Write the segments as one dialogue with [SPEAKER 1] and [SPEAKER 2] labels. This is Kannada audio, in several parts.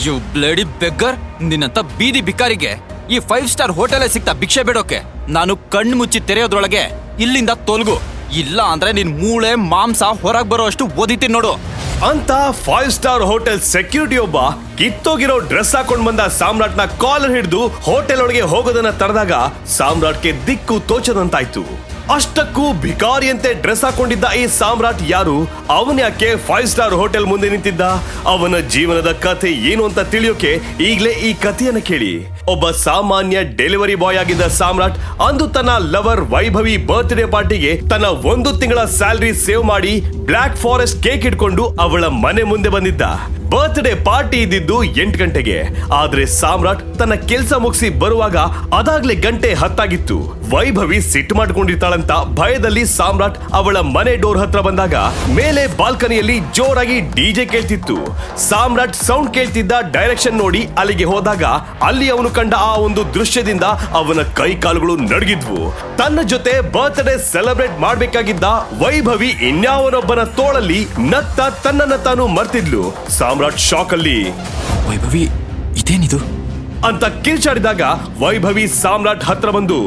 [SPEAKER 1] ಯು ಬ್ಲಡಿ ಬೆಗ್ಗರ್, ನಿನ್ನಂತ ಬೀದಿ ಬಿಕಾರಿಗೆ ಈ ಫೈವ್ ಸ್ಟಾರ್ ಹೋಟೆಲ್ ಸಿಗ್ತಾ ಭಿಕ್ಷೆ ಬೇಡೋಕೆ. ನಾನು ಕಣ್ಣು ಮುಚ್ಚಿ ತೆರೆಯೋದ್ರೊಳಗೆ ಇಲ್ಲಿಂದ ತೊಲಗು. ಇಲ್ಲ ಅಂದ್ರೆ ನಿನ್ ಮೂಳೆ ಮಾಂಸ ಹೊರಗ್ ಬರೋ ಅಷ್ಟು ಓದಿತೀನಿ ನೋಡು.
[SPEAKER 2] ಅಂತ ಫೈವ್ ಸ್ಟಾರ್ ಹೋಟೆಲ್ ಸೆಕ್ಯೂರಿಟಿ ಒಬ್ಬ ಕಿತ್ತೋಗಿರೋ ಡ್ರೆಸ್ ಹಾಕೊಂಡ್ ಬಂದ ಸಾಮ್ರಾಟ್ನ ಕಾಲರ್ ಹಿಡಿದು ಹೋಟೆಲ್ ಒಳಗೆ ಹೋಗೋದನ್ನ ತಡೆದಾಗ ಸಾಮ್ರಾಟ್ಗೆ ದಿಕ್ಕು ತೋಚದಂತಾಯ್ತು. ಅಷ್ಟಕ್ಕೂ ಭಿಕಾರಿಯಂತೆ ಡ್ರೆಸ್ ಹಾಕೊಂಡಿದ್ದ ಈ ಸಾಮ್ರಾಟ್ ಯಾರು? ಅವನ್ಯಾಕೆ ಫೈವ್ ಸ್ಟಾರ್ ಹೋಟೆಲ್ ಮುಂದೆ ನಿಂತಿದ್ದ? ಅವನ ಜೀವನದ ಕಥೆ ಏನು ಅಂತ ತಿಳಿಯೋಕೆ ಈಗ್ಲೇ ಈ ಕಥೆಯನ್ನ ಕೇಳಿ. ಒಬ್ಬ ಸಾಮಾನ್ಯ ಡೆಲಿವರಿ ಬಾಯ್ ಆಗಿದ್ದ ಸಾಮ್ರಾಟ್ ಅಂದು ತನ್ನ ಲವರ್ ವೈಭವಿ ಬರ್ತ್ಡೇ ಪಾರ್ಟಿಗೆ ತನ್ನ ಒಂದು ತಿಂಗಳ ಸ್ಯಾಲರಿ ಸೇವ್ ಮಾಡಿ ಬ್ಲಾಕ್ ಫಾರೆಸ್ಟ್ ಕೇಕ್ ಇಟ್ಕೊಂಡು ಅವಳ ಮನೆ ಮುಂದೆ ಬಂದಿದ್ದ. ಬರ್ತ್ಡೇ ಪಾರ್ಟಿ ಇದ್ದಿದ್ದು ಎಂಟು ಗಂಟೆಗೆ. ಆದ್ರೆ ಸಾಮ್ರಾಟ್ ತನ್ನ ಕೆಲಸ ಮುಗಿಸಿ ಬರುವಾಗ ಅದಾಗ್ಲೇ ಗಂಟೆ ಹತ್ತಾಗಿತ್ತು. ವೈಭವಿ ಸಿಟ್ಟು ಮಾಡ್ಕೊಂಡಿರ್ತಾಳಂತ ಭಯದಲ್ಲಿ ಸಾಮ್ರಾಟ್ ಅವಳ ಮನೆ ಡೋರ್ ಹತ್ರ ಬಂದಾಗ ಮೇಲೆ ಬಾಲ್ಕನಿಯಲ್ಲಿ ಜೋರಾಗಿ ಡಿಜೆ ಕೇಳ್ತಿತ್ತು. ಸಾಮ್ರಾಟ್ ಸೌಂಡ್ ಕೇಳ್ತಿದ್ದ ಡೈರೆಕ್ಷನ್ ನೋಡಿ ಅಲ್ಲಿಗೆ ಹೋದಾಗ ಅಲ್ಲಿ ಅವನು ಕಂಡ ಆ ಒಂದು ದೃಶ್ಯದಿಂದ ಅವನ ಕೈ ಕಾಲುಗಳು ನಡಗಿದ್ವು. ತನ್ನ ಜೊತೆ ಬರ್ತ್ಡೇ ಸೆಲೆಬ್ರೇಟ್ ಮಾಡಬೇಕಾಗಿದ್ದ ವೈಭವಿ ಇನ್ಯಾವನೊಬ್ಬನ ತೋಳಲ್ಲಿ ನತ್ತ ತನ್ನನ್ನ ತಾನು ಮರ್ತಿದ್ಲು. ಸಾಮ್ರಾಟ್ ಶಾಕ್ ಅಲ್ಲಿ
[SPEAKER 1] ವೈಭವಿ ಇದೇನಿದು?
[SPEAKER 2] ಅಂತ ಕಿರ್ಚಾಡಿದಾಗ ವೈಭವಿ ಸಾಮ್ರಾಟ್ ಹತ್ರ ಬಂದು.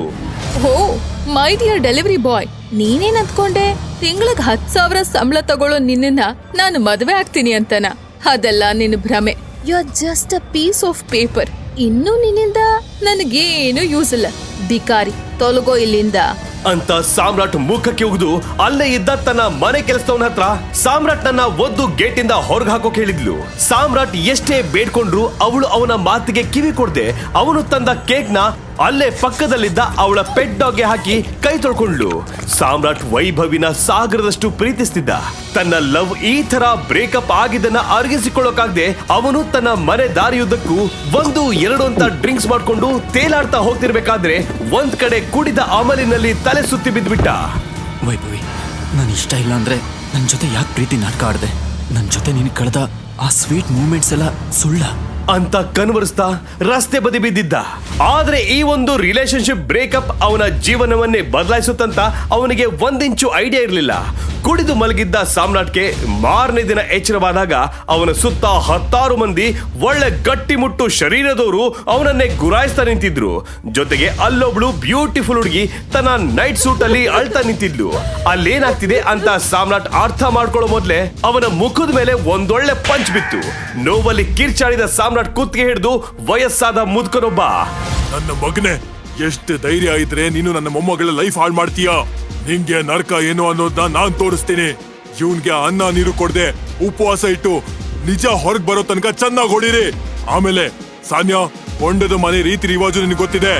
[SPEAKER 3] ಓ ಮೈ ಡಿಯರ್ ಡೆಲಿವರಿ ಬಾಯ್ ನೀನೇನ್ ಅಂದ್ಕೊಂಡೆ? ತಿಂಗಳಿಗೆ ಹತ್ ಸಾವಿರ ಸಂಬಳ ತಗೊಳ್ಳೋ ನಿನ್ನ ನಾನು ಮದುವೆ ಆಗ್ತೀನಿ ಅಂತನ. ಅದೆಲ್ಲ ನಿನ್ನ ಭ್ರಮೆ. You are just a piece of paper ಇನ್ನು ನಿನ್ನಿಂದ ನನಗೇನು ಯೂಸ್ ಇಲ್ಲ. ಬಿಕಾರಿ ತೊಲಗೋ ಇಲ್ಲಿಂದ.
[SPEAKER 2] ಅಂತ ಸಾಮ್ರಾಟ್ ಮುಖಕ್ಕೆ ಉಗಿದು ಅಲ್ಲೇ ಇದ್ದ ತನ್ನ ಮನೆ ಕೆಲಸದವನ ಹತ್ರ ಸಾಮ್ರಾಟ್ ನನ್ನ ಒದ್ದು ಗೇಟ್ ಇಂದ ಹೊರಗೆ ಹಾಕೋಕೆ ಹೇಳಿದ್ಲು. ಸಾಮ್ರಾಟ್ ಎಷ್ಟೇ ಬೇಡ್ಕೊಂಡ್ರು ಅವಳು ಅವನ ಮಾತಿಗೆ ಕಿವಿ ಕೊಡದೆ ಅವನು ತಂದ ಕೇಕ್ನ ಅಲ್ಲೇ ಪಕ್ಕದಲ್ಲಿದ್ದ ಅವಳ ಪೆಟ್ ಡಾಗ್ಗೆ ಹಾಕಿ ಕೈ ತೊಳ್ಕೊಂಡ್ಲು ಸಾಮ್ರಾಟ್ ವೈಭವಿನ ಸಾಗರದಷ್ಟು ಪ್ರೀತಿಸ್ತಿದ್ದ. ತನ್ನ ಲವ್ ಈ ತರ ಬ್ರೇಕಪ್ ಆಗಿದ್ದನ್ನ ಅರಗಿಸಿಕೊಳ್ಳೋಕಾಗದೆ ಅವನು ತನ್ನ ಮನೆ ದಾರಿಯುದ್ದಕ್ಕೂ ಒಂದು, ಎರಡು ಅಂತ ಡ್ರಿಂಕ್ಸ್ ಮಾಡ್ಕೊಂಡು ತೇಲಾಡ್ತಾ ಹೋಗ್ತಿರ್ಬೇಕಾದ್ರೆ ಒಂದ್ ಕಡೆ ಕುಡಿದ ಅಮಲಿನಲ್ಲಿ ತಲೆ ಸುತ್ತಿ ಬಿದ್ಬಿಟ್ಟ.
[SPEAKER 1] ವೈಭವಿ, ನಾನು ಇಷ್ಟ ಇಲ್ಲ ಅಂದ್ರೆ ನನ್ನ ಜೊತೆ ಯಾಕೆ ಪ್ರೀತಿ ನಾಟಕ ಆಡ್ದೆ? ನನ್ನ ಜೊತೆ ನೀನು ಕಳೆದ ಆ ಸ್ವೀಟ್ ಮೂಮೆಂಟ್ಸ್ ಎಲ್ಲ ಸುಳ್ಳ.
[SPEAKER 2] ಅಂತ ಕನ್ವರ್ಸ್ತಾ ರಸ್ತೆ ಬದಿ ಬಿದ್ದಿದ್ದ. ಆದ್ರೆ ಈ ಒಂದು ರಿಲೇಶನ್ಶಿಪ್ ಬ್ರೇಕಪ್ ಅವನ ಜೀವನವನ್ನೇ ಬದಲಾಯಿಸುತ್ತಂತ ಅವನಿಗೆ ಒಂದಿಂಚು ಐಡಿಯಾ ಇರಲಿಲ್ಲ. ಕುಡಿದು ಮಲಗಿದ್ದ ಸಾಮ್ರಾಟ್ಗೆ ಮಾರನೇ ದಿನ ಎಚ್ಚರವಾದಾಗ ಅವನ ಸುತ್ತ ಹತ್ತಾರು ಮಂದಿ ಒಳ್ಳೆ ಗಟ್ಟಿಮುಟ್ಟು ಶರೀರದವರು ಅವನನ್ನೇ ಗುರಾಯಿಸ್ತಾ ನಿಂತಿದ್ರು. ಜೊತೆಗೆ ಅಲ್ಲೊಬ್ಳು ಬ್ಯೂಟಿಫುಲ್ ಹುಡುಗಿ ತನ್ನ ನೈಟ್ ಸೂಟ್ ಅಲ್ಲಿ ಅಳ್ತಾ ನಿಂತಿದ್ಲು. ಅಲ್ಲೇನಾಗ್ತಿದೆ ಅಂತ ಸಾಮ್ರಾಟ್ ಅರ್ಥ ಮಾಡ್ಕೊಳ್ಳೋ ಮೊದ್ಲೇ ಅವನ ಮುಖದ ಮೇಲೆ ಒಂದೊಳ್ಳೆ ಪಂಚ್ ಬಿತ್ತು. ನೋವಲ್ಲಿ ಕಿರ್ಚಾಡಿದ ಸಾಮ್ರಾಟ್ ಕುತ್ತಿಗೆ ಹಿಡಿದು ವಯಸ್ಸಾದ ಮುದುಕನೊಬ್ಬ.
[SPEAKER 4] ನನ್ನ ಮಗನೇ, ಎಷ್ಟು ಧೈರ್ಯ ಇದ್ರೆ ನೀನು ನನ್ನ ಮೊಮ್ಮಗಳ ಲೈಫ್ ಹಾಳು ಮಾಡ್ತೀಯ? ನಿಂಗೆ ನರಕ ಏನು ಅನ್ನೋದನ್ನ ನಾನ್ ತೋರಿಸ್ತೀನಿ. ಇವನ್ಗೆ ಅನ್ನ ನೀರು ಕೊಡದೆ, ಉಪವಾಸ ಇಟ್ಟು ನಿಜ ಹೊರಗ್ ಬರೋ ತನಕ ಚೆನ್ನಾಗಿ ಹೊಡಿರಿ. ಆಮೇಲೆ ಸಾನ್ಯಾ ಹೊಂಡದ ಮನೆ ರೀತಿ ರಿವಾಜು ನಿನಗೆ ಗೊತ್ತಿದೆ.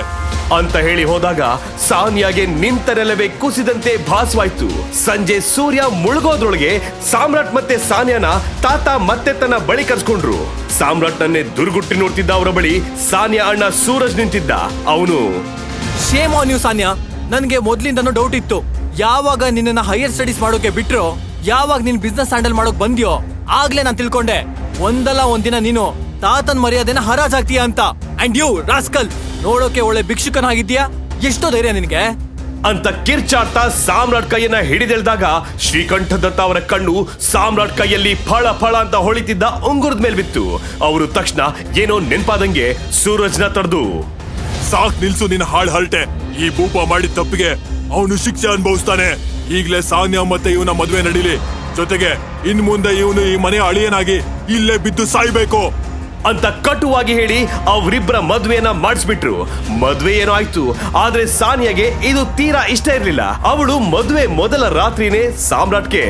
[SPEAKER 2] ಅಂತ ಹೇಳಿ ಹೋದಾಗ ಸಾನ್ಯಾಗೆ ನಿಂತ ನೆಲವೇ ಕುಸಿದಂತೆ ಭಾಸವಾಯ್ತು. ಸಂಜೆ ಸೂರ್ಯ ಮುಳುಗೋದ್ರೊಳಗೆ ಸಾಮ್ರಾಟ್ ಮತ್ತೆ ಸಾನ್ಯಾನ ತಾತ ಮತ್ತೆ ತನ್ನ ಬಳಿ ಕರ್ಸ್ಕೊಂಡ್ರು. ಸಾಮ್ರಾಟ್ನನ್ನೇ ದುರ್ಗುಟ್ಟಿ ನೋಡ್ತಿದ್ದ ಅವರ ಬಳಿ ಸಾನ್ಯಾ ಅಣ್ಣ ಸೂರಜ್ ನಿಂತಿದ್ದ. ಅವನು
[SPEAKER 5] ಶೇಮ್ ಆನ್ ಯು ಸಾನ್ಯಾ ನನಗೆ ಮೊದ್ಲಿಂದನೂ ಡೌಟ್ ಇತ್ತು. ಯಾವಾಗ ನಿನ್ನ ಹೈಯರ್ ಸ್ಟಡೀಸ್ ಮಾಡೋಕೆ ಬಿಟ್ರು ಯಾವಾಗ ನಿನ್ ಬಿಸ್ನೆಸ್ ಹ್ಯಾಂಡಲ್ ಮಾಡೋಕ್ ಬಂದ್ಯೋ ಆಗ್ಲೇ ನಾನು ತಿಳ್ಕೊಂಡೆ. ಒಂದಲ್ಲ ಒಂದಿನ ನೀನು ತಾತನ್ ಮರ್ಯಾದೆನ ಹರಾಜಾಗ್ತೀಯ ಅಂತ. ಅಂಡ್ ಯು ರಾಸ್ಕಲ್ ನೋಡೋಕೆ ಒಳ್ಳೆ ಭಿಕ್ಷುಕನಾಗಿದ್ಯಾ ಎಷ್ಟೋ ಧೈರ್ಯ ನಿನಗೆ.
[SPEAKER 2] ಅಂತ ಕಿರ್ಚಾಡ್ತಾ ಸಾಮ್ರಾಟ್ ಕೈಯನ್ನ ಹಿಡಿದೆಳ್ದಾಗ ಶ್ರೀಕಂಠದತ್ತ ಅವರ ಕಣ್ಣು ಸಾಮ್ರಾಟ್ ಕೈಯಲ್ಲಿ ಫಳ ಫಳ ಅಂತ ಹೊಳಿತಿದ್ದ ಉಂಗುರದ ಮೇಲೆ ಬಿತ್ತು. ಅವರು ತಕ್ಷಣ ಏನೋ ನೆನ್ಪಾದಂಗೆ ಸೂರಜ್ನ ತಡೆದು
[SPEAKER 4] ಸಾಕ್ ನಿಲ್ಸು ನಿನ್ನ ಹಾಳ್ ಹರಟೆ. ಈ ಭೂಪ ಮಾಡಿದ ತಪ್ಪಿಗೆ ಅವನು ಶಿಕ್ಷೆ ಅನುಭವಿಸ್ತಾನೆ. ಈಗ್ಲೇ ಸಾನ್ಯಾ ಮತ್ತೆ ಇವನ ಮದುವೆ ನಡೀಲಿ. ಜೊತೆಗೆ ಇನ್ ಮುಂದೆ ಇವನು ಈ ಮನೆ ಅಳಿಯನಾಗಿ ಇಲ್ಲೇ ಬಿದ್ದು ಸಾಯ್ಬೇಕು.
[SPEAKER 2] ಅಂತ ಕಟುವಾಗಿ ಹೇಳಿ ಅವರಿಬ್ಬರ ಮದುವೆಯನ್ನ ಮಾಡಿಸ್ಬಿಟ್ರು. ಮದುವೆ ಏನೋ ಆಯ್ತು, ಆದ್ರೆ ಸಾನಿಯಾಗೆ ಇದು ತೀರಾ ಇಷ್ಟ ಇರ್ಲಿಲ್ಲ. ಅವಳು ಮದುವೆ ಮೊದಲ ರಾತ್ರಿನೇ ಸಾಮ್ರಾಟ್ಗೆ.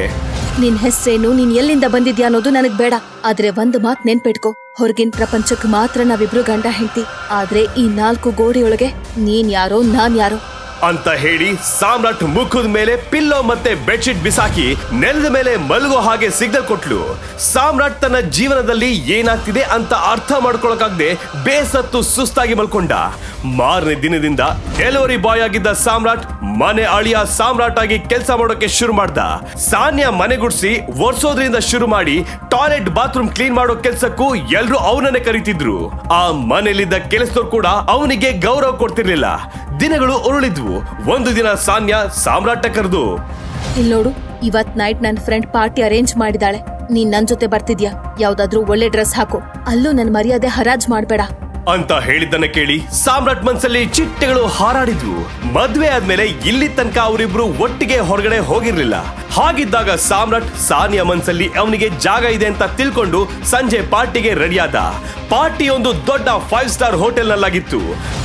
[SPEAKER 3] ನಿನ್ ಹೆಸರೇನು, ನೀನ್ ಎಲ್ಲಿಂದ ಬಂದಿದ್ಯಾ ಅನ್ನೋದು ನನಗ್ ಬೇಡ. ಆದ್ರೆ ಒಂದ್ ಮಾತ್ ನೆನ್ಪಿಟ್ಕೋ. ಹೊರಗಿನ ಪ್ರಪಂಚಕ್ ಮಾತ್ರ ನಾವಿಬ್ರು ಗಂಡ ಹೆಂಡ್ತಿ. ಆದ್ರೆ ಈ ನಾಲ್ಕು ಗೋಡೆಯೊಳಗೆ ನೀನ್ ಯಾರೋ, ನಾನ್ ಯಾರೋ.
[SPEAKER 2] ಅಂತ ಹೇಳಿ ಸಾಮ್ರಾಟ್ ಮುಖದ ಮೇಲೆ ಪಿಲ್ಲೋ ಮತ್ತೆ ಬೆಡ್ಶೀಟ್ ಬಿಸಾಕಿ ನೆಲದ ಮೇಲೆ ಮಲಗೋ ಹಾಗೆ ಸಿಗ್ನಲ್ ಕೊಟ್ಲು. ಸಾಮ್ರಾಟ್ ತನ್ನ ಜೀವನದಲ್ಲಿ ಏನಾಗ್ತಿದೆ ಅಂತ ಅರ್ಥ ಮಾಡ್ಕೊಳಕಾಗದೆ ಬೇಸತ್ತು ಸುಸ್ತಾಗಿ ಮಲ್ಕೊಂಡ. ಮಾರನೇ ದಿನದಿಂದ ಡೆಲಿವರಿ ಬಾಯ್ ಆಗಿದ್ದ ಸಾಮ್ರಾಟ್ ಮನೆ ಅಳಿಯ ಸಾಮ್ರಾಟ್ ಆಗಿ ಕೆಲಸ ಮಾಡೋಕೆ ಶುರು ಮಾಡ್ದ. ಸಾನ್ಯ ಮನೆ ಗುಡ್ಸಿ ಒರ್ಸೋದ್ರಿಂದ ಶುರು ಮಾಡಿ ಟಾಯ್ಲೆಟ್ ಬಾತ್ರೂಮ್ ಕ್ಲೀನ್ ಮಾಡೋ ಕೆಲಸಕ್ಕೂ ಎಲ್ರು ಅವನನ್ನೇ ಕರಿತಿದ್ರು. ಆ ಮನೆಯಲ್ಲಿದ್ದ ಕೆಲಸದವ್ರು ಕೂಡ ಅವನಿಗೆ ಗೌರವ ಕೊಡ್ತಿರ್ಲಿಲ್ಲ. ದಿನಗಳು ಉರುಳಿದ್ವು. ಒಂದು ದಿನ ಸಾನ್ಯ ಸಾಮ್ರಾಟ ಕರೆದು,
[SPEAKER 3] ಇಲ್ ನೋಡು, ಇವತ್ ನೈಟ್ ನನ್ನ ಫ್ರೆಂಡ್ ಪಾರ್ಟಿ ಅರೇಂಜ್ ಮಾಡಿದಾಳೆ. ನೀನ್ ನನ್ ಜೊತೆ ಬರ್ತಿದ್ಯಾ? ಯಾವ್ದಾದ್ರೂ ಒಳ್ಳೆ ಡ್ರೆಸ್ ಹಾಕು. ಅಲ್ಲೂ ನನ್ ಮರ್ಯಾದೆ ಹರಾಜ್ ಮಾಡ್ಬೇಡ.
[SPEAKER 2] ಅಂತ ಹೇಳಿದ್ದನ್ನ ಕೇಳಿ ಸಾಮ್ರಾಟ್ ಮನ್ಸಲ್ಲಿ ಚಿಟ್ಟೆಗಳು ಹಾರಾಡಿದ್ವು ಮದ್ವೆ ಆದ್ಮೇಲೆ ಇಲ್ಲಿ ತನಕ ಅವರಿಬ್ರು ಒಟ್ಟಿಗೆ ಹೊರಗಡೆ ಹೋಗಿರ್ಲಿಲ್ಲ. ಹಾಗಿದ್ದಾಗ ಸಾಮ್ರಾಟ್ ಸಾನಿಯಾ ಮನ್ಸಲ್ಲಿ ಅವನಿಗೆ ಜಾಗ ಇದೆ ಅಂತ ತಿಳ್ಕೊಂಡು ಸಂಜೆ ಪಾರ್ಟಿಗೆ ರೆಡಿಯಾದ. ಪಾರ್ಟಿ ಒಂದು ದೊಡ್ಡ ಫೈವ್ ಸ್ಟಾರ್ ಹೋಟೆಲ್ ನಲ್ಲಾಗಿತ್ತು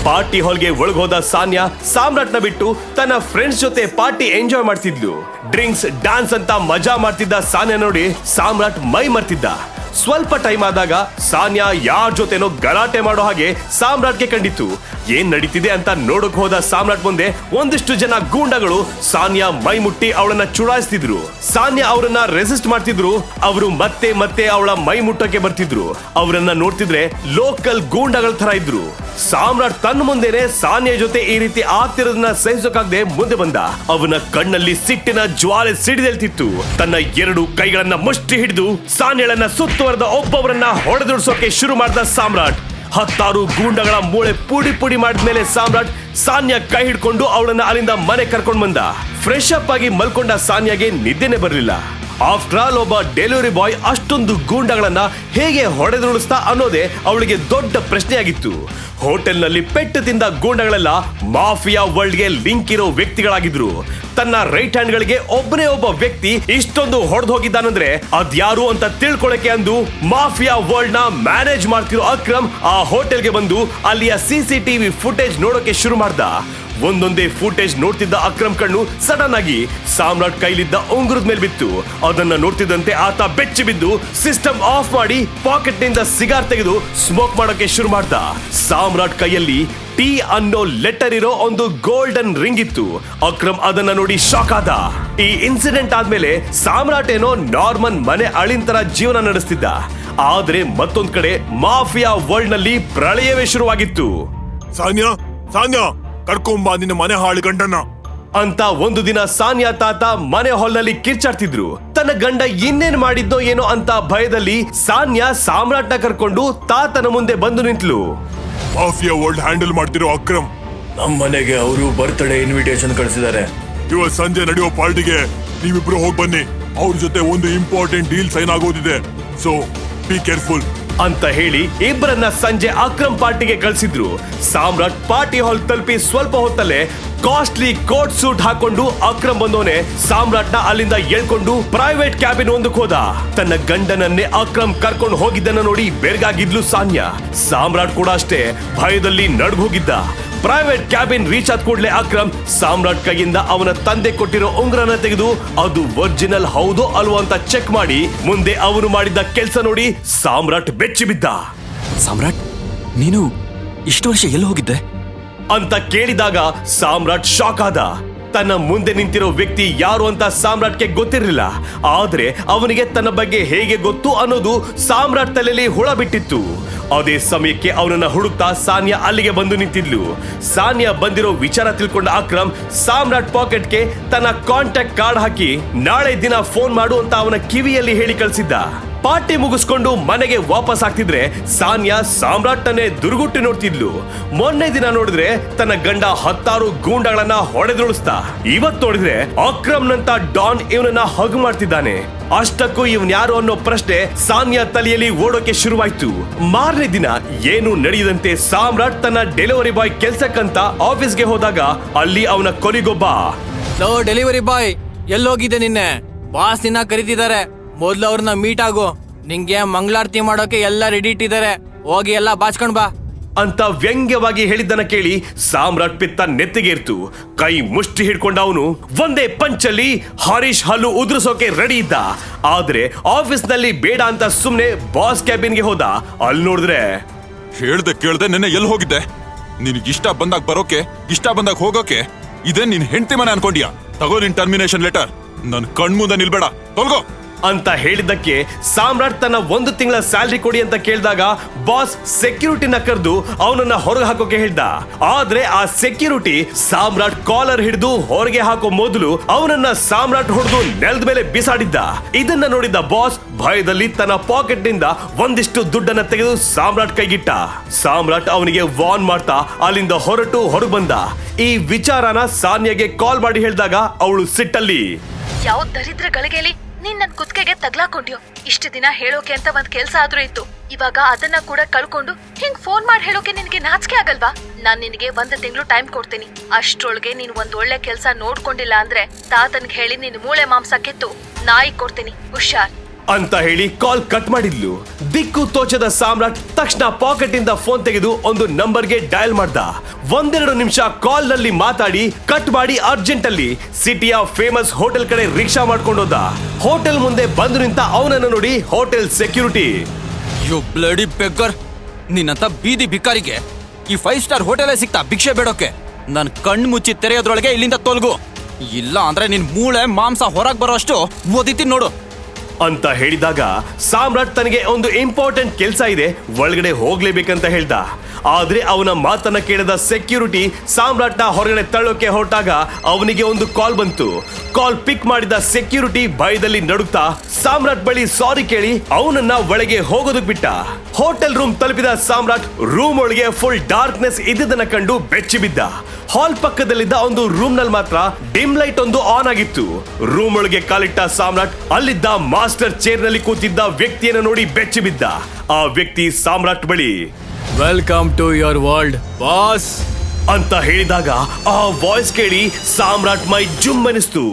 [SPEAKER 2] ಪಾರ್ಟಿ ಹಾಲ್ಗೆ ಒಳಗೋದ ಸಾನ್ಯಾ ಸಾಮ್ರಾಟ್ನ ಬಿಟ್ಟು ತನ್ನ ಫ್ರೆಂಡ್ಸ್ ಜೊತೆ ಪಾರ್ಟಿ ಎಂಜಾಯ್ ಮಾಡ್ತಿದ್ಲು. ಡ್ರಿಂಕ್ಸ್ ಡ್ಯಾನ್ಸ್ ಅಂತ ಮಜಾ ಮಾಡ್ತಿದ್ದ ಸಾನ್ಯಾ ನೋಡಿ ಸಾಮ್ರಾಟ್ ಮೈ ಮರ್ತಿದ್ದ. ಸ್ವಲ್ಪ ಟೈಮ್ ಆದಾಗ ಸಾನ್ಯಾ ಯಾರ ಜೊತೆನೋ ಗಲಾಟೆ ಮಾಡೋ ಹಾಗೆ ಸಾಮ್ರಾಟ್ಗೆ ಕಂಡಿತ್ತು. ಏನ್ ನಡೀತಿದೆ ಅಂತ ನೋಡಕ್ ಹೋದ ಸಾಮ್ರಾಟ್ ಮುಂದೆ ಒಂದಿಷ್ಟು ಜನ ಗೂಂಡಗಳು ಸಾನ್ಯಾ ಮೈ ಮುಟ್ಟಿ ಅವಳನ್ನ ಚುಡಾಯಿಸ್ತಿದ್ರು. ಸಾನ್ಯಾ ಅವರನ್ನ ರೆಸಿಸ್ಟ್ ಮಾಡ್ತಿದ್ರು. ಅವರು ಮತ್ತೆ ಮತ್ತೆ ಅವಳ ಮೈ ಮುಟ್ಟಕ್ಕೆ ಬರ್ತಿದ್ರು. ಅವರನ್ನ ನೋಡ್ತಿದ್ರೆ ಲೋಕಲ್ ಗೂಂಡಗಳ ತರ ಇದ್ರು. ಸಾಮ್ರಾಟ್ ತನ್ನ ಮುಂದೆನೆ ಸಾನ್ಯ ಜೊತೆ ಈ ರೀತಿ ಆಗ್ತಿರೋದನ್ನ ಸಹಿಸೋಕಾಗದೆ ಮುಂದೆ ಬಂದ. ಅವನ ಕಣ್ಣಲ್ಲಿ ಸಿಟ್ಟಿನ ಜ್ವಾಲೆ ಸಿಡಿದೆಲ್ತಿತ್ತು ತನ್ನ ಎರಡು ಕೈಗಳನ್ನ ಮುಷ್ಟಿ ಹಿಡಿದು ಸಾನ್ಯಳನ್ನ ಸುತ್ತುವರೆದ ಒಬ್ಬವರನ್ನ ಹೊಡೆದುಡಿಸೋಕೆ ಶುರು ಮಾಡಿದ ಸಾಮ್ರಾಟ್. ಹತ್ತಾರು ಗೂಂಡಗಳ ಮೂಳೆ ಪುಡಿ ಪುಡಿ ಮಾಡಿದ್ಮೇಲೆ ಸಾಮ್ರಾಟ್ ಸಾನ್ಯ ಕೈ ಹಿಡ್ಕೊಂಡು ಅವಳನ್ನ ಅಲ್ಲಿಂದ ಮನೆ ಕರ್ಕೊಂಡು ಬಂದ. ಫ್ರೆಶ್ ಅಪ್ ಆಗಿ ಮಲ್ಕೊಂಡ ಸಾನ್ಯಾಗೆ ನಿದ್ದೆನೆ ಬರಲಿಲ್ಲ. ಆಫ್ಟರ್ ಆಲ್ ಒಬ್ಬ ಡೆಲಿವರಿ ಬಾಯ್ ಅಷ್ಟೊಂದು ಗೂಂಡಗಳನ್ನ ಹೇಗೆ ಹೊಡೆದುರುಳಿಸ್ತಾ ಅನ್ನೋದೇ ಅವಳಿಗೆ ದೊಡ್ಡ ಪ್ರಶ್ನೆಯಾಗಿತ್ತು. ಹೋಟೆಲ್ನಲ್ಲಿ ಪೆಟ್ಟು ತಿಂದ ಗೂಂಡಗಳೆಲ್ಲ ಮಾಫಿಯಾ ವರ್ಲ್ಡ್ಗೆ ಲಿಂಕ್ ಇರೋ ವ್ಯಕ್ತಿಗಳಾಗಿದ್ರು. ತನ್ನ ರೈಟ್ ಹ್ಯಾಂಡ್ ಗಳಿಗೆ ಒಬ್ಬನೇ ಒಬ್ಬ ವ್ಯಕ್ತಿ ಇಷ್ಟೊಂದು ಹೊಡೆದು ಹೋಗಿದ್ದಾನಂದ್ರೆ ಅದ್ಯಾರು ಅಂತ ತಿಳ್ಕೊಳಕ್ಕೆ ಅಂದು ಮಾಫಿಯಾ ವರ್ಲ್ಡ್ನ ಮ್ಯಾನೇಜ್ ಮಾಡ್ತಿರೋ ಅಕ್ರಮ್ ಆ ಹೋಟೆಲ್ಗೆ ಬಂದು ಅಲ್ಲಿಯ ಸಿಸಿಟಿವಿ ಫುಟೇಜ್ ನೋಡೋಕೆ ಶುರು ಮಾಡ್ದ. ಒಂದೊಂದೇ ಫುಟೇಜ್ ನೋಡ್ತಿದ್ದ ಅಕ್ರಮ್ ಕಣ್ಣು ಸಡನ್ ಆಗಿ ಸಾಮ್ರಾಟ್ ಕೈಲಿದ್ದ ಉಂಗುರದ ಮೇಲೆ ಬಿತ್ತು. ಅದನ್ನ ನೋಡ್ತಿದ್ದಂತೆ ಆತ ಬೆಚ್ಚಿ ಬಿದ್ದು ಸಿಸ್ಟಮ್ ಆಫ್ ಮಾಡಿ ಪಾಕೆಟ್ನಿಂದ ಸಿಗಾರ್ ತೆಗೆದು ಸ್ಮೋಕ್ ಮಾಡೋಕೆ ಶುರು ಮಾಡ್ದ. ಸಾಮ್ರಾಟ್ ಕೈಯಲ್ಲಿ ಟಿ ಅನ್ನೋ ಲೆಟರ್ ಇರೋ ಒಂದು ಗೋಲ್ಡನ್ ರಿಂಗ್ ಇತ್ತು. ಅಕ್ರಮ್ ಅದನ್ನ ನೋಡಿ ಶಾಕ್ ಆದ. ಈ ಇನ್ಸಿಡೆಂಟ್ ಆದ್ಮೇಲೆ ಸಾಮ್ರಾಟ್ ಏನೋ ನಾರ್ಮನ್ ಮನೆ ಅಳಿನ ತರ ಜೀವನ ನಡೆಸ್ತಿದ್ದ. ಆದ್ರೆ ಮತ್ತೊಂದ್ ಕಡೆ ಮಾಫಿಯಾ ವರ್ಲ್ಡ್ನಲ್ಲಿ ಪ್ರಳಯವೇ ಶುರುವಾಗಿತ್ತು.
[SPEAKER 4] ಸಾನ್ಯಾ ಸಾನ್ಯಾ! ಕರ್ಕೊಂಬಾ ನಿನ್ನ ಮನೆ ಹಾಳು ಗಂಡನ್ನ
[SPEAKER 2] ಅಂತ ಒಂದು ದಿನ ಸಾನ್ಯಾ ತಾತ ಮನೆ ಹಾಲ್ನಲ್ಲಿ ಕಿರ್ಚಾಡ್ತಿದ್ರು. ತನ್ನ ಗಂಡ ಇನ್ನೇನ್ ಮಾಡಿದ್ದೋ ಏನೋ ಅಂತ ಭಯದಲ್ಲಿ ಸಾನ್ಯಾ ಸಾಮ್ರಾಟ್ನ ಕರ್ಕೊಂಡು ತಾತನ ಮುಂದೆ ಬಂದು ನಿಂತ್ಲು.
[SPEAKER 4] ಮಾಫಿಯಾ ವರ್ಲ್ಡ್ ಹ್ಯಾಂಡಲ್ ಮಾಡ್ತಿರೋ ಅಕ್ರಮ್.
[SPEAKER 6] ನಮ್ಮ ಮನೆಗೆ ಅವರು ಬರ್ತ್ಡೇ ಇನ್ವಿಟೇಷನ್ ಕಳಿಸಿದ್ದಾರೆ.
[SPEAKER 4] ಇವತ್ತು ಸಂಜೆ ನಡೆಯೋ ಪಾರ್ಟಿಗೆ ನೀವಿಬ್ರು ಹೋಗಿ ಬನ್ನಿ. ಅವ್ರ ಜೊತೆ ಒಂದು ಇಂಪಾರ್ಟೆಂಟ್ ಡೀಲ್ ಸೈನ್ ಆಗೋದಿದೆ. ಸೊ ಬಿ ಕೇರ್ಫುಲ್
[SPEAKER 2] ಅಂತ ಹೇಳಿ ಇಬ್ಬರನ್ನ ಸಂಜೆ ಅಕ್ರಮ್ ಪಾರ್ಟಿಗೆ ಕಳಿಸಿದ್ರು. ಸಾಮ್ರಾಟ್ ಪಾರ್ಟಿ ಹಾಲ್ ತಲುಪಿ ಸ್ವಲ್ಪ ಹೊತ್ತಲ್ಲೇ ಕಾಸ್ಟ್ಲಿ ಕೋಟ್ ಸೂಟ್ ಹಾಕೊಂಡು ಅಕ್ರಮ್ ಬಂದೋನೆ ಸಾಮ್ರಾಟ್ನ ಅಲ್ಲಿಂದ ಎಳ್ಕೊಂಡು ಪ್ರೈವೇಟ್ ಕ್ಯಾಬಿನ್ ಒಂದಕ್ಕೆ ಹೋದ. ತನ್ನ ಗಂಡನನ್ನೇ ಅಕ್ರಮ್ ಕರ್ಕೊಂಡು ಹೋಗಿದ್ದನ್ನ ನೋಡಿ ಬೆರ್ಗಾಗಿದ್ಲು ಸಾನ್ಯಾ. ಸಾಮ್ರಾಟ್ ಕೂಡ ಅಷ್ಟೇ ಭಯದಲ್ಲಿ ನಡ್ಗ್ ಹೋಗಿದ್ದ. ಪ್ರೈವೇಟ್ ಕ್ಯಾಬಿನ್ ರೀಚ್ ಆದ ಕೂಡಲೇ ಅಕ್ರಮ್. ಸಾಮ್ರಾಟ್ ಕೈಯಿಂದ ಅವನ ತಂದೆ ಕೊಟ್ಟಿರೋ ಉಂಗ್ರನ ತೆಗೆದು ಅದು ಒರಿಜಿನಲ್ ಹೌದೋ ಅಲ್ವೋ ಅಂತ ಚೆಕ್ ಮಾಡಿ. ಮುಂದೆ ಅವನು ಮಾಡಿದ್ದ ಕೆಲಸ ನೋಡಿ ಸಾಮ್ರಾಟ್ ಬೆಚ್ಚಿ ಬಿದ್ದ.
[SPEAKER 1] ಸಾಮ್ರಾಟ್ ನೀನು ಇಷ್ಟು ವರ್ಷ ಎಲ್ಲಿ ಹೋಗಿದ್ದೆ?
[SPEAKER 2] ಅಂತ ಕೇಳಿದಾಗ ಸಾಮ್ರಾಟ್ ಶಾಕ್ ಆದ. ತನ್ನ ಮುಂದೆ ನಿಂತಿರೋ ವ್ಯಕ್ತಿ ಯಾರು ಅಂತ ಸಾಮ್ರಾಟ್ಗೆ ಗೊತ್ತಿರಲಿಲ್ಲ. ಆದ್ರೆ ಅವನಿಗೆ ತನ್ನ ಬಗ್ಗೆ ಹೇಗೆ ಗೊತ್ತು ಅನ್ನೋದು ಸಾಮ್ರಾಟ್ ತಲೆಯಲ್ಲಿ ಹುಳ ಬಿಟ್ಟಿತ್ತು. ಅದೇ ಸಮಯಕ್ಕೆ ಅವನನ್ನ ಹುಡುಕ್ತಾ ಸಾನ್ಯಾ ಅಲ್ಲಿಗೆ ಬಂದು ನಿಂತಿದ್ಲು. ಸಾನ್ಯಾ ಬಂದಿರೋ ವಿಚಾರ ತಿಳ್ಕೊಂಡ ಅಕ್ರಮ್ ಸಾಮ್ರಾಟ್ ಪಾಕೆಟ್ಗೆ ತನ್ನ ಕಾಂಟ್ಯಾಕ್ಟ್ ಕಾರ್ಡ್ ಹಾಕಿ ನಾಳೆ ದಿನ ಫೋನ್ ಮಾಡು ಅಂತ ಅವನ ಕಿವಿಯಲ್ಲಿ ಹೇಳಿ ಕಳಿಸಿದ್ದ. ಪಾರ್ಟಿ ಮುಗಿಸ್ಕೊಂಡು ಮನೆಗೆ ವಾಪಸ್ ಆಗ್ತಿದ್ರೆ ಸಾನ್ಯಾ ಸಾಮ್ರಾಟ್ನೇ ದುರ್ಗುಟ್ಟಿ ನೋಡ್ತಿದ್ಲು. ಮೊನ್ನೆ ದಿನ ನೋಡಿದ್ರೆ ತನ್ನ ಗಂಡ ಹತ್ತಾರು ಗೂಂಡಗಳನ್ನ ಹೊಡೆದುಳಿಸ್ತಾ ಇವತ್ ನೋಡಿದ್ರೆ ಅಕ್ರಮ್ನಂತ ಡಾನ್ ಇವನನ್ನ ಹಗ್ ಮಾಡ್ತಿದ್ದಾನೆ. ಅಷ್ಟಕ್ಕೂ ಇವನ್ ಯಾರು ಅನ್ನೋ ಪ್ರಶ್ನೆ ಸಾನ್ಯಾ ತಲೆಯಲ್ಲಿ ಓಡೋಕೆ ಶುರುವಾಯ್ತು. ಮಾರನೇ ದಿನ ಏನು ನಡೆಯದಂತೆ ಸಾಮ್ರಾಟ್ ತನ್ನ ಡೆಲಿವರಿ ಬಾಯ್ ಕೆಲ್ಸಕ್ಕಂತ ಆಫೀಸ್ಗೆ ಹೋದಾಗ ಅಲ್ಲಿ ಅವನ ಕೊಲಿಗೊಬ್ಬ.
[SPEAKER 5] ಡೆಲಿವರಿ ಬಾಯ್, ಎಲ್ಲೋಗಿದೆ ನಿನ್ನೆ? ಬಾಸ್ ನಿನ್ನ ಕರಿತಿದ್ದಾರೆ. ಮೊದ್ಲು ಅವ್ರನ್ನ ಮೀಟ್ ಆಗು. ನಿಂಗೆ ಮಂಗಳಾರತಿ ಮಾಡೋಕೆ ಎಲ್ಲ ರೆಡಿ ಇಟ್ಟಿದ್ದಾರೆ. ಹೋಗಿ ಎಲ್ಲ ಬಾಚ್ಕೊಂಡ್ ಬಾ.
[SPEAKER 2] ಅಂತ ವ್ಯಂಗ್ಯವಾಗಿ ಹೇಳಿದ್ದನ್ನ ಕೇಳಿ ಸಾಮ್ರಾಟ್ ಪಿತ್ತ ನೆತ್ತಿಗೇರ್ತು ಕೈ ಮುಷ್ಟಿ ಹಿಡ್ಕೊಂಡ ಅವನು ಒಂದೇ ಪಂಚಲ್ಲಿ ಹರೀಶ್ ಹಲ್ಲು ಉದುರಿಸೋಕೆ ರೆಡಿ ಇದ್ದ. ಆದ್ರೆ ಆಫೀಸ್ನಲ್ಲಿ ಬೇಡ ಅಂತ ಸುಮ್ನೆ ಬಾಸ್ ಕ್ಯಾಬಿನ್ಗೆ ಹೋದ. ಅಲ್ಲಿ ನೋಡಿದ್ರೆ
[SPEAKER 7] ಹೇಳ್ದೆ ಕೇಳ್ದೆ ನೆನ್ನೆ ಎಲ್ಲಿ ಹೋಗಿದ್ದೆ? ನಿನಗೆ ಇಷ್ಟ ಬಂದಾಗ ಬರೋಕೆ ಇಷ್ಟ ಬಂದಾಗ ಹೋಗೋಕೆ? ಇದೇ ನಿನ್ ಹೆಂಡತಿ ಮನೆ ಅನ್ಕೊಂಡಿಯಾ? ತಗೋ ನಿನ್ ಟರ್ಮಿನೇಷನ್ ಲೆಟರ್ ನನ್ ಕಣ್ಮುಂದೆ ನಿಲ್ಬೇಡ. ತೊಲ್ಗೋ!
[SPEAKER 2] ಅಂತ ಹೇಳಿದ್ದಕ್ಕೆ ಸಾಮ್ರಾಟ್ ತನ್ನ ಒಂದು ತಿಂಗಳ ಸ್ಯಾಲ್ರಿ ಕೊಡಿ ಅಂತ ಕೇಳಿದಾಗ ಬಾಸ್ ಸೆಕ್ಯೂರಿಟಿನ ಕರೆದು ಅವನನ್ನ ಹೊರಗೆ ಹಾಕೋಕೆ ಹೇಳ್ದ. ಆದ್ರೆ ಆ ಸೆಕ್ಯೂರಿಟಿ ಸಾಮ್ರಾಟ್ ಕಾಲರ್ ಹಿಡಿದು ಹೊರಗೆ ಹಾಕೋ ಮೊದಲು ಅವನನ್ನ ಸಾಮ್ರಾಟ್ ಹೊಡೆದು ನೆಲದ ಮೇಲೆ ಬಿಸಾಡಿದ್ದ. ಇದನ್ನ ನೋಡಿದ ಬಾಸ್ ಭಯದಲ್ಲಿ ತನ್ನ ಪಾಕೆಟ್ನಿಂದ ಒಂದಿಷ್ಟು ದುಡ್ಡನ್ನ ತೆಗೆದು ಸಾಮ್ರಾಟ್ ಕೈಗಿಟ್ಟ. ಸಾಮ್ರಾಟ್ ಅವನಿಗೆ ವಾರ್ನ್ ಮಾಡ್ತಾ ಅಲ್ಲಿಂದ ಹೊರಟು ಹೊರಗೆ ಬಂದ. ಈ ವಿಚಾರನ ಸಾನ್ಯಾಗೆ ಕಾಲ್ ಮಾಡಿ ಹೇಳಿದಾಗ ಅವಳು ಸಿಟ್ಟಲ್ಲಿ.
[SPEAKER 3] ಯಾವ ದರಿದ್ರ ಗಳಿಗೆಲಿ? ನೀನ್ ನನ್ ಕುತ್ತಿಗೆಗೆ ತಗ್ಲಾಕೊಂಡ್ಯೋ? ಇಷ್ಟು ದಿನ ಹೇಳೋಕೆ ಅಂತ ಒಂದ್ ಕೆಲ್ಸ ಆದ್ರೂ ಇತ್ತು. ಇವಾಗ ಅದನ್ನ ಕೂಡ ಕಳ್ಕೊಂಡು ಹಿಂಗ್ ಫೋನ್ ಮಾಡಿ ಹೇಳೋಕೆ ನಿನ್ಗೆ ನಾಚಿಕೆ ಆಗಲ್ವಾ? ನಾನ್ ನಿನಗೆ ಒಂದ್ ತಿಂಗಳು ಟೈಮ್ ಕೊಡ್ತೀನಿ. ಅಷ್ಟ್ರೊಳಗೆ ನೀನ್ ಒಂದ್ ಒಳ್ಳೆ ಕೆಲ್ಸ ನೋಡ್ಕೊಂಡಿಲ್ಲ ಅಂದ್ರೆ ತಾತನ್ಗೆ ಹೇಳಿ ನಿನ್ ಮೂಳೆ ಮಾಂಸ ಕಿತ್ತು. ನಾಯಿ ಕೊಡ್ತೀನಿ. ಹುಷಾರ್.
[SPEAKER 2] ಅಂತ ಹೇಳಿ ಕಾಲ್ ಕಟ್ ಮಾಡಿದ್ಲು. ದಿಕ್ಕು ತೋಚದ ಸಾಮ್ರಾಟ್ ತಕ್ಷಣ ಪಾಕೆಟ್ ಇಂದ ಫೋನ್ ತೆಗೆದು ಒಂದು ನಂಬರ್ಗೆ ಡಯಲ್ ಮಾಡ್ದ. ಒಂದೆರಡು ನಿಮಿಷ ಕಾಲ್ನಲ್ಲಿ ಮಾತಾಡಿ, ಕಟ್ ಮಾಡಿ ಅರ್ಜೆಂಟ್ ಅಲ್ಲಿ ಸಿಟಿಯ ಫೇಮಸ್ ಹೋಟೆಲ್ ಕಡೆ ರಿಕ್ಷಾ ಮಾಡ್ಕೊಂಡು ಹೋದ. ಹೋಟೆಲ್ ಮುಂದೆ ಬಂದು ನಿಂತ ಅವನನ್ನು ನೋಡಿ hotel security.
[SPEAKER 1] You bloody beggar ನಿನ್ನಂತ ಬೀದಿ ಭಿಕಾರಿಗೆ. ಈ ಫೈವ್ ಸ್ಟಾರ್ ಹೋಟೆಲೇ ಸಿಗ್ತಾ ಭಿಕ್ಷೆ ಬೇಡೋಕೆ. ನನ್ ಕಣ್ಣು ಮುಚ್ಚಿ ತೆರೆಯೋದ್ರೊಳಗೆ ಇಲ್ಲಿಂದ ತೊಲಗು. ಇಲ್ಲ ಅಂದ್ರೆ ನಿನ್ ಮೂಳೆ ಮಾಂಸ ಹೊರಗ್ ಬರೋಷ್ಟು ಓದಿತೀನಿ ನೋಡು.
[SPEAKER 2] ಅಂತ ಹೇಳಿದಾಗ ಸಾಮ್ರಾಟ್ ತನಗೆ ಒಂದು ಇಂಪಾರ್ಟೆಂಟ್ ಕೆಲಸ ಇದೆ. ಒಳಗಡೆ ಹೋಗ್ಲೇಬೇಕಂತ ಹೇಳ್ದ. ಆದ್ರೆ ಅವನ ಮಾತನ್ನ ಕೇಳದ ಸೆಕ್ಯೂರಿಟಿ ಸಾಮ್ರಾಟ್ನ ಹೊರಗಡೆ ತಳ್ಳೋಕೆ ಹೊರಟಾಗ ಅವನಿಗೆ ಒಂದು ಕಾಲ್ ಬಂತು. ಕಾಲ್ ಪಿಕ್ ಮಾಡಿದ ಸೆಕ್ಯೂರಿಟಿ ಭಯದಲ್ಲಿ ನಡುಕ್ತಾ ಸಾಮ್ರಾಟ್ ಬಳಿ ಸಾರಿ ಕೇಳಿ, ಅವನನ್ನ ಒಳಗೆ ಹೋಗೋದಕ್ ಬಿಟ್ಟ. ಹೋಟೆಲ್ ರೂಮ್ ತಲುಪಿದ ಸಾಮ್ರಾಟ್ ರೂಮ್ ಒಳಗೆ ಫುಲ್ ಡಾರ್ಕ್ನೆಸ್ ಇದ್ದದನ್ನ ಕಂಡು ಬೆಚ್ಚಿ ಬಿದ್ದ. ಹಾಲ್ ಪಕ್ಕದಲ್ಲಿದ್ದ ಒಂದು ರೂಮ್ನಲ್ಲಿ ಮಾತ್ರ ಡಿಮ್ ಲೈಟ್ ಒಂದು ಆನ್ ಆಗಿತ್ತು. ರೂಮ್ ಒಳಗೆ ಕಾಲಿಟ್ಟ ಸಾಮ್ರಾಟ್ ಅಲ್ಲಿದ್ದ ಮಾಸ್ಟರ್ ಚೇರ್ನಲ್ಲಿ ಕೂತಿದ್ದ ವ್ಯಕ್ತಿಯನ್ನು ನೋಡಿ ಬೆಚ್ಚಿ ಬಿದ್ದ. ಆ ವ್ಯಕ್ತಿ ಸಾಮ್ರಾಟ್ ಬಳಿ
[SPEAKER 5] welcome to your world boss
[SPEAKER 2] ಅಂತ ಹೇಳಿದಾಗ ಆ ವಾಯ್ಸ್ ಕೇಳಿ ಸಾಮ್ರಾಟ್ ಮೈ ಜುಮ್ ಅನಿಸ್ತು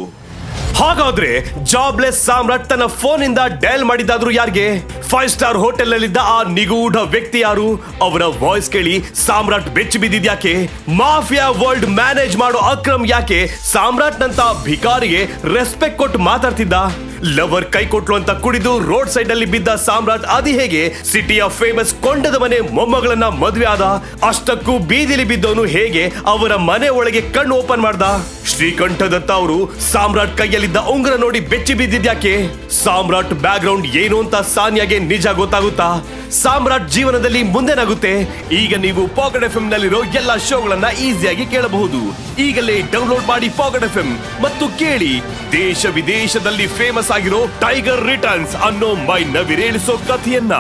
[SPEAKER 2] ಹಾಗಾದ್ರೆ ಜಾಬ್ಲೆಸ್ ಸಾಮ್ರಾಟ್ ತನ್ನ ಫೋನ್ ಇಂದ ಡಯಲ್ ಮಾಡಿದಾದ್ರು ಯಾರಿಗೆ? ಫೈವ್ ಸ್ಟಾರ್ ಹೋಟೆಲ್ ನಲ್ಲಿದ್ದ ಆ ನಿಗೂಢ ವ್ಯಕ್ತಿ ಯಾರು? ಅವರ ವಾಯ್ಸ್ ಕೇಳಿ ಸಾಮ್ರಾಟ್ ಬೆಚ್ಚಿ ಬಿದ್ದಿದ್ಯಾಕೆ ಮಾಫಿಯಾ ವರ್ಲ್ಡ್ ಮ್ಯಾನೇಜ್ ಮಾಡೋ ಅಕ್ರಮ್ ಯಾಕೆ? ಸಾಮ್ರಾಟ್ ನಂತ ಭಿಕಾರಿಗೆ ರೆಸ್ಪೆಕ್ಟ್ ಕೊಟ್ಟು ಮಾತಾಡ್ತಿದ್ದ? ಲವರ್ ಕೈ ಕೊಟ್ಲು ಅಂತ ಕುಡಿದು ರೋಡ್ ಸೈಡ್ ಅಲ್ಲಿ ಬಿದ್ದ ಸಾಮ್ರಾಟ್ ಅದಿ ಹೇಗೆ ಸಿಟಿಯ ಫೇಮಸ್ ಕೊಂಡದ ಮನೆ ಮೊಮ್ಮಗಳನ್ನ ಮದ್ವೆ ಆದ? ಅಷ್ಟಕ್ಕೂ ಬೀದಿಲಿ ಬಿದ್ದವನು ಹೇಗೆ ಅವರ ಮನೆ ಒಳಗೆ ಕಣ್ಣು ಓಪನ್ ಮಾಡ್ದ? ಶ್ರೀಕಂಠದತ್ತ ಅವರು ಸಾಮ್ರಾಟ್ ಕೈಯಲ್ಲಿದ್ದ ಉಂಗುರ ನೋಡಿ ಬೆಚ್ಚಿ ಬಿದ್ದಿದ್ಯಾಕೆ? ಸಾಮ್ರಾಟ್ ಬ್ಯಾಕ್ ಗ್ರೌಂಡ್ ಏನು ಅಂತ ಸಾನ್ಯಾಗೆ ನಿಜ ಗೊತ್ತಾಗುತ್ತಾ? ಸಾಮ್ರಾಟ್ ಜೀವನದಲ್ಲಿ ಮುಂದೆನಾಗುತ್ತೆ ಈಗ ನೀವು ಪಾಕೆಟ್ ಎಫ್ ನಲ್ಲಿರೋ ಎಲ್ಲಾ ಶೋಗಳನ್ನ ಈಸಿಯಾಗಿ ಕೇಳಬಹುದು. ಈಗಲೇ ಡೌನ್ಲೋಡ್ ಮಾಡಿ ಪಾಕೆಟ್ ಎಫ್ ಮತ್ತು ಕೇಳಿ. ದೇಶ ವಿದೇಶದಲ್ಲಿ ಫೇಮಸ್ ಆಗಿರೋ ಟೈಗರ್ ರಿಟರ್ನ್ಸ್ ಅನ್ನೋ ಮೈ ನವಿರೇಳಿಸೋ ಕಥೆಯನ್ನ.